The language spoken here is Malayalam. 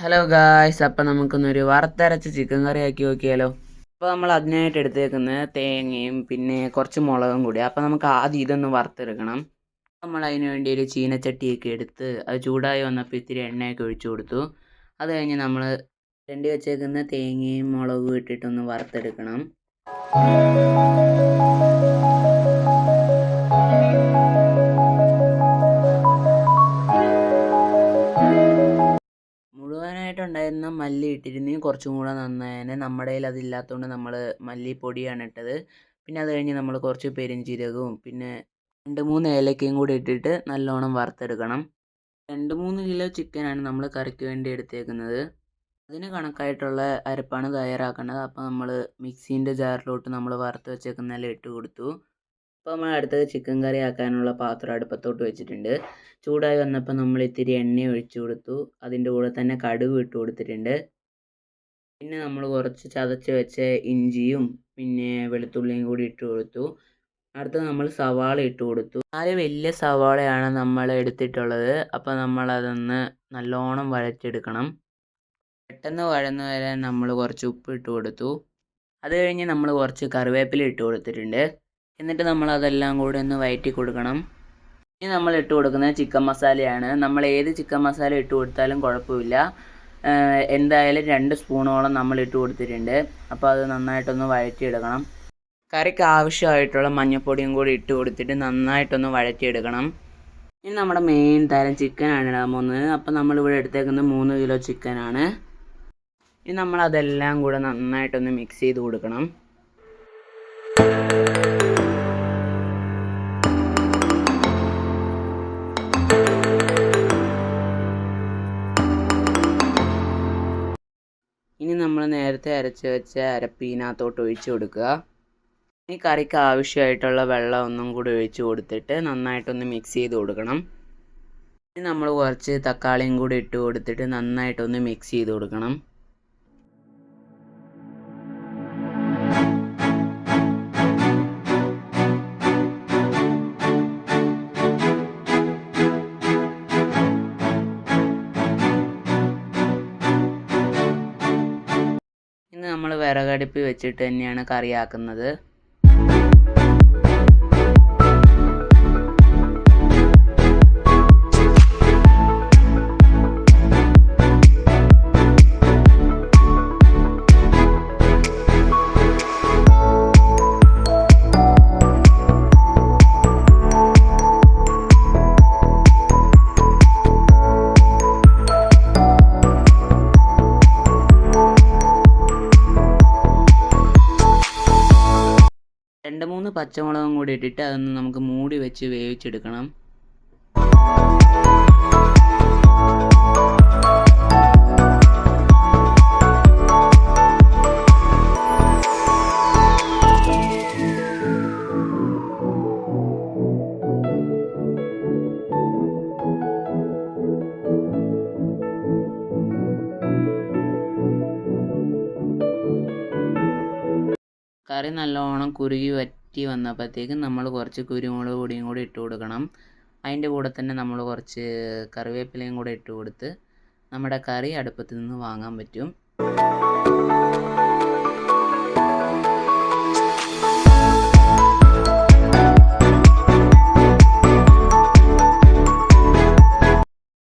ഹലോ ഗായ്സ് അപ്പം നമുക്കൊന്നൊരു വറുത്തരച്ച ചിക്കൻ കറി ആക്കി നോക്കിയാലോ? അപ്പോൾ നമ്മൾ അതിനായിട്ട് എടുത്തേക്കുന്നത് തേങ്ങയും പിന്നെ കുറച്ച് മുളകും കൂടി. അപ്പോൾ നമുക്ക് ആദ്യം ഇതൊന്ന് വറുത്തെടുക്കണം. നമ്മൾ അതിന് വേണ്ടി ഒരു ചീനച്ചട്ടിയൊക്കെ എടുത്ത് അത് ചൂടായി വന്നപ്പോൾ ഇത്തിരി എണ്ണയൊക്കെ ഒഴിച്ചു കൊടുത്തു. അത് കഴിഞ്ഞ് നമ്മൾ രണ്ടി വെച്ചേക്കുന്ന തേങ്ങയും മുളകും ഇട്ടിട്ടൊന്ന് വറുത്തെടുക്കണം. മുഴുവനായിട്ടുണ്ടായിരുന്ന മല്ലി ഇട്ടിരുന്നെങ്കിൽ കുറച്ചും കൂടെ നന്നായേനെ. നമ്മുടെ കയ്യിൽ അതില്ലാത്തതുകൊണ്ട് നമ്മൾ മല്ലിപ്പൊടിയാണ് ഇട്ടത്. പിന്നെ അത് കഴിഞ്ഞ് നമ്മൾ കുറച്ച് പെരിഞ്ചീരകവും പിന്നെ രണ്ട് മൂന്ന് ഏലക്കയും കൂടി ഇട്ടിട്ട് നല്ലോണം വറുത്തെടുക്കണം. രണ്ട് മൂന്ന് കിലോ ചിക്കനാണ് നമ്മൾ കറിക്ക് വേണ്ടി എടുത്തേക്കുന്നത്. അതിന് കണക്കായിട്ടുള്ള അരപ്പാണ് തയ്യാറാക്കേണ്ടത്. അപ്പോൾ നമ്മൾ മിക്സീന്റെ ജാറിലോട്ട് നമ്മൾ വറുത്ത് വെച്ചേക്കുന്നതെല്ലാം ഇട്ട് കൊടുത്തു. അപ്പോൾ നമ്മൾ അടുത്തത് ചിക്കൻ കറി ആക്കാനുള്ള പാത്രം അടുപ്പത്തോട്ട് വെച്ചിട്ടുണ്ട്. ചൂടായി വന്നപ്പോൾ നമ്മൾ ഇത്തിരി എണ്ണ ഒഴിച്ചു കൊടുത്തു. അതിന്റെ കൂടെ തന്നെ കടുക് ഇട്ട് കൊടുത്തിട്ടുണ്ട്. പിന്നെ നമ്മൾ കുറച്ച് ചതച്ച് വെച്ച ഇഞ്ചിയും പിന്നെ വെളുത്തുള്ളിയും കൂടി ഇട്ട് കൊടുത്തു. അടുത്തത് നമ്മൾ സവാള ഇട്ട് കൊടുത്തു. നാല് വലിയ സവാളയാണ് നമ്മൾ എടുത്തിട്ടുള്ളത്. അപ്പോൾ നമ്മളതൊന്ന് നല്ലോണം വഴച്ചെടുക്കണം പെട്ടെന്ന് വഴന്നു വരാൻ നമ്മൾ കുറച്ച് ഉപ്പ് ഇട്ട് കൊടുത്തു. അത് കഴിഞ്ഞ് നമ്മൾ കുറച്ച് കറിവേപ്പില ഇട്ട് കൊടുത്തിട്ടുണ്ട്. എന്നിട്ട് നമ്മൾ അതെല്ലാം കൂടെ ഒന്ന് വയറ്റി കൊടുക്കണം. ഇനി നമ്മൾ ഇട്ട് കൊടുക്കുന്നത് ചിക്കൻ മസാലയാണ്. നമ്മൾ ഏത് ചിക്കൻ മസാല ഇട്ട് കൊടുത്താലും കുഴപ്പമില്ല. എന്തായാലും രണ്ട് സ്പൂണോളം നമ്മൾ ഇട്ട് കൊടുത്തിട്ടുണ്ട്. അപ്പോൾ അത് നന്നായിട്ടൊന്ന് വഴറ്റിയെടുക്കണം. കറിക്ക് ആവശ്യമായിട്ടുള്ള മഞ്ഞൾപ്പൊടിയും കൂടി ഇട്ട് കൊടുത്തിട്ട് നന്നായിട്ടൊന്ന് വഴറ്റിയെടുക്കണം. ഇനി നമ്മുടെ മെയിൻ തരം ചിക്കനാണ് ഇടാൻ പോകുന്നത് അപ്പോൾ നമ്മളിവിടെ എടുത്തേക്കുന്നത് മൂന്ന് കിലോ ചിക്കനാണ് ഇനി നമ്മൾ അതെല്ലാം കൂടെ നന്നായിട്ടൊന്ന് മിക്സ് ചെയ്ത് കൊടുക്കണം. ഇനി നമ്മൾ നേരത്തെ അരച്ച് വെച്ച അരപ്പീനകത്തോട്ട് ഒഴിച്ച് കൊടുക്കുക. ഈ കറിക്ക് ആവശ്യമായിട്ടുള്ള വെള്ളം ഒന്നും കൂടി ഒഴിച്ച് കൊടുത്തിട്ട് നന്നായിട്ടൊന്ന് മിക്സ് ചെയ്ത് കൊടുക്കണം. ഇനി നമ്മൾ കുറച്ച് തക്കാളിയും കൂടി ഇട്ട് കൊടുത്തിട്ട് നന്നായിട്ടൊന്ന് മിക്സ് ചെയ്ത് കൊടുക്കണം. നമ്മൾ വിറകടുപ്പിൽ വെച്ചിട്ട് തന്നെയാണ് കറിയാക്കുന്നത്. രണ്ട് മൂന്ന് പച്ചമുളകും കൂടി ഇട്ടിട്ട് അതൊന്ന് നമുക്ക് മൂടി വെച്ച് വേവിച്ചെടുക്കണം. കറി നല്ലോണം കുരുകി വറ്റി വന്നപ്പോഴത്തേക്കും നമ്മൾ കുറച്ച് കുരുമുളക് പൊടിയും കൂടി ഇട്ട് കൊടുക്കണം. അതിന്റെ കൂടെ തന്നെ നമ്മൾ കുറച്ച് കറിവേപ്പിലയും കൂടെ ഇട്ട് കൊടുത്ത് നമ്മുടെ കറി അടുപ്പത്ത് നിന്ന് വാങ്ങാൻ പറ്റും.